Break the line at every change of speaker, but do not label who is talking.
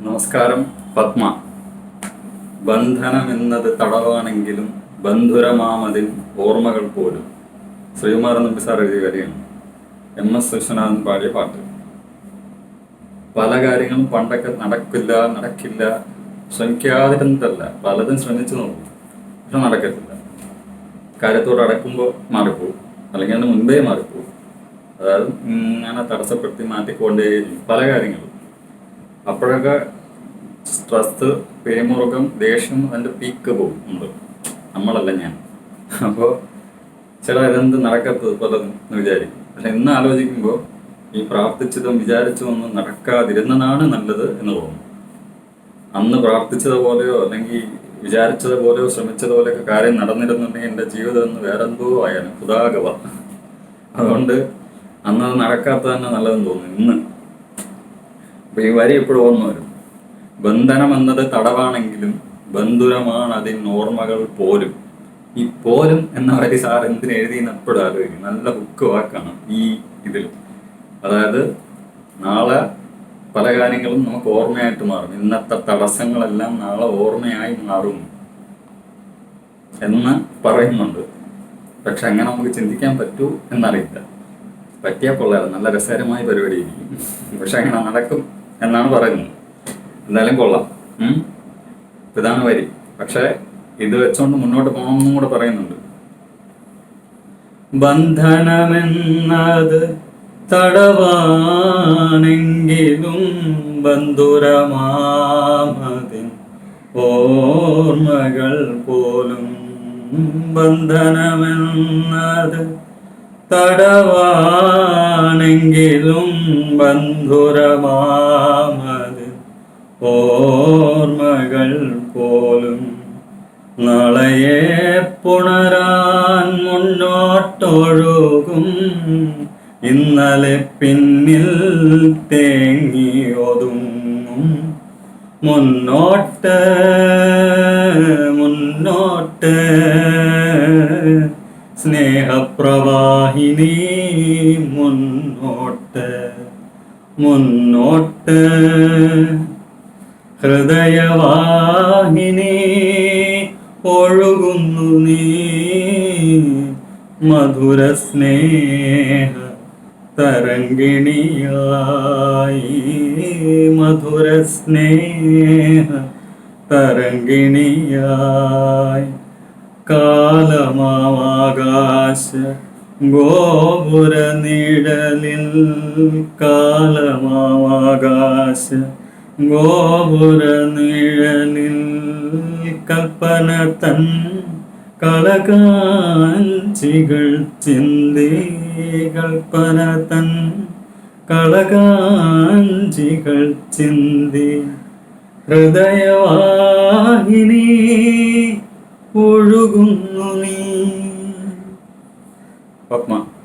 നമസ്കാരം പത്മ. ബന്ധനം എന്നത് തടവാണെങ്കിലും ബന്ധുരമാമതിൻ ഓർമ്മകൾ പോലും. ശ്രീകുമാർ നമ്പി സാർ എഴുതിയ കാര്യമാണ് എം എസ് വിശ്വനാഥൻ പാടിയ പാട്ട്. പല കാര്യങ്ങളും പണ്ടൊക്കെ നടക്കില്ല നടക്കില്ല. ശ്രമിക്കാതിരുന്നിട്ടല്ല. പലതും ശ്രമിച്ചു നോക്കും. പക്ഷെ നടക്കത്തില്ല. കാര്യത്തോട് അടക്കുമ്പോൾ മാറിപ്പോവും. അല്ലെങ്കിൽ അതിന് മുൻപേ മാറിപ്പോവും. അതായത് ഇങ്ങനെ തടസ്സപ്പെടുത്തി മാറ്റിക്കൊണ്ടേയിരിക്കും. പല കാര്യങ്ങളും. അപ്പോഴൊക്കെ സ്ട്രെസ് പേമുറുക്കം ദേഷ്യം അതിന്റെ പീക്ക് പോകും. ഉണ്ട്. നമ്മളല്ല ഞാൻ. അപ്പോൾ ചില ഇതെന്ത് നടക്കത്തത് പലതും എന്ന് വിചാരിക്കും. പക്ഷെ ഇന്ന് ആലോചിക്കുമ്പോൾ ഈ പ്രാർത്ഥിച്ചതും വിചാരിച്ചതൊന്നും നടക്കാതിരുന്നതാണ് നല്ലത് എന്ന് തോന്നുന്നു. അന്ന് പ്രാർത്ഥിച്ചതുപോലെയോ അല്ലെങ്കിൽ വിചാരിച്ചതുപോലെയോ ശ്രമിച്ചതുപോലെയൊക്കെ കാര്യം നടന്നിരുന്നുണ്ടെങ്കിൽ എന്റെ ജീവിതം എന്ന് വേറെന്തോ ആയാലും പുതാകവ അതുകൊണ്ട് അന്ന് അത് നടക്കാത്ത തന്നെ നല്ലതെന്ന് തോന്നുന്നു ഇന്ന്. അപ്പൊ ഈ വരി എപ്പോഴും ഓർമ്മ വരും. ബന്ധനം എന്നത് തടവാണെങ്കിലും ബന്ധുരമാണ് അതിന് ഓർമ്മകൾ പോലും. ഈ പോലും എന്ന വരി സാർ എന്തിനു എഴുതിയെന്ന് എപ്പോഴും നല്ല ബുക്ക് വാക്കാണ് ഈ ഇതിൽ. അതായത് നാളെ പല കാര്യങ്ങളും നമുക്ക് ഓർമ്മയായിട്ട് മാറും. ഇന്നത്തെ തടസ്സങ്ങളെല്ലാം നാളെ ഓർമ്മയായി മാറും എന്ന് പറയുന്നുണ്ട്. പക്ഷെ അങ്ങനെ നമുക്ക് ചിന്തിക്കാൻ പറ്റൂ എന്നറിയില്ല. പറ്റിയാൽ കൊള്ളാറ് നല്ല രസകരമായ പരിപാടിയായിരിക്കും പക്ഷെ അങ്ങനെ നടക്കും. എന്നാണ് പറയുന്നത് എന്തായാലും കൊള്ളാം. ഇതാണ് വരി. പക്ഷെ ഇത് വെച്ചുകൊണ്ട് മുന്നോട്ട് പോകണമെന്നും കൂടെ പറയുന്നുണ്ട്. ബന്ധനമെന്നത് തടവാണെങ്കിലും ബന്ധുരമാമതിൻ ഓർമ്മകൾ പോലും ബന്ധനമെന്നത് തടവാണെങ്കിലും ബന്ധുരമാമത് ഓർമ്മകൾ പോലും നാളയെ പുണരാൻ മുന്നോട്ടൊഴുകും. ഇന്നലെ പിന്നിൽ തേങ്ങി ഒതുങ്ങും. മുന്നോട്ട് മുന്നോട്ട് സ്നേഹപ്രവാഹിനി മുന്നോട്ട് മുന്നോട്ട്. ഹൃദയവാഹിനി ഒഴുകുന്നു നീ മധുര സ്നേഹ തരംഗിണിയായി. മധുര സ്നേഹ തരംഗിണിയായി. കാലമാകാശ ഗോപുര നിഴലിൽ കാലമാകാശ ഗോപുര നിഴലിൽ കൽപ്പന തൻ കളകാഞ്ചികൾ ചിന്തി കൽപ്പന തൻ കളകാഞ്ചികൾ ചിന്തി ഹൃദയവാഹിനി ഒഴുകുന്നു നീ. Bakma.